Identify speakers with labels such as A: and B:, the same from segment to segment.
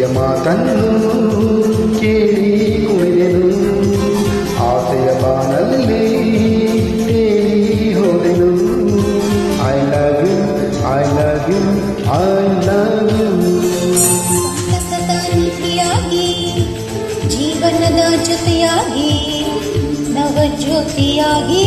A: ದಿವ್ಯ ಮಾತನ್ನು ಕೇಳಿ ಕುಣಿದೆನು ಆಸೆಯ ಬಾನಲ್ಲಿ ತೇಲಿ ಹೋದೆನು I love you I love you I love you
B: ಜೀವನದ ಜೊತೆಯಾಗಿ ನವ ಜ್ಯೋತಿಯಾಗಿ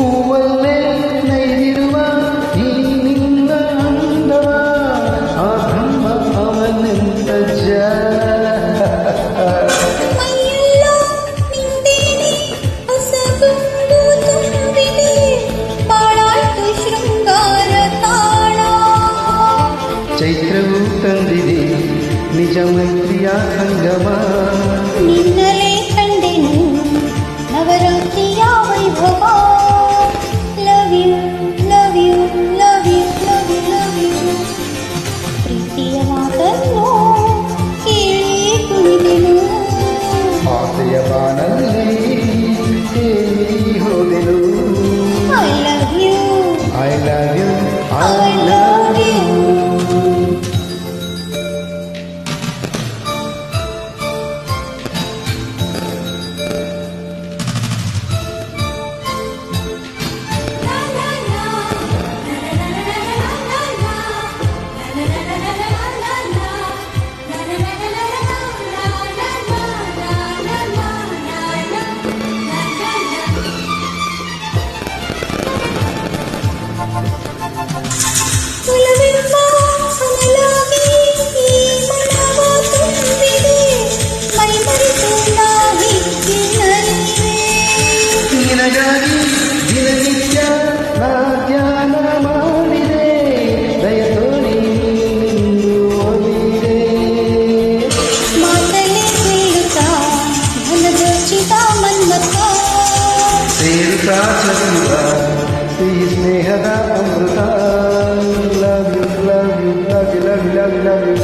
A: പൂവല്ലേ നെയ്തിരുവ നീ നിന്ന അന്തവ ആ ബ്രഹ്മ അവനെന്ത ಚೈತ್ರವೂ ತಂದಿದೆ ನಿಜ ಮೈತ್ರಿಯ ಸಂಗಮ శ్రీ స్నేహద అమృత love you love you love you love you love you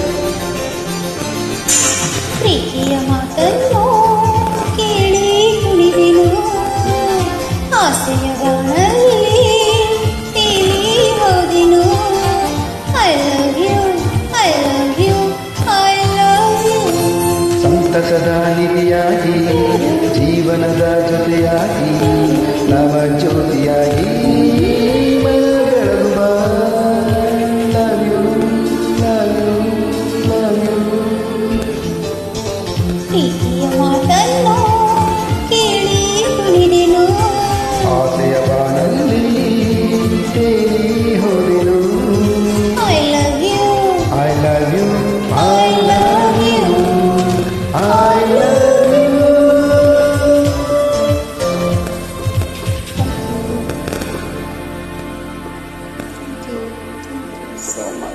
A: ಅಂತ ಸದಾ ನಿಧಿಯಾಗಿ ಜೀವನದ ಜೊತೆಯಾಗಿ ನವ ಜ್ಯೋತಿಯಾಗಿ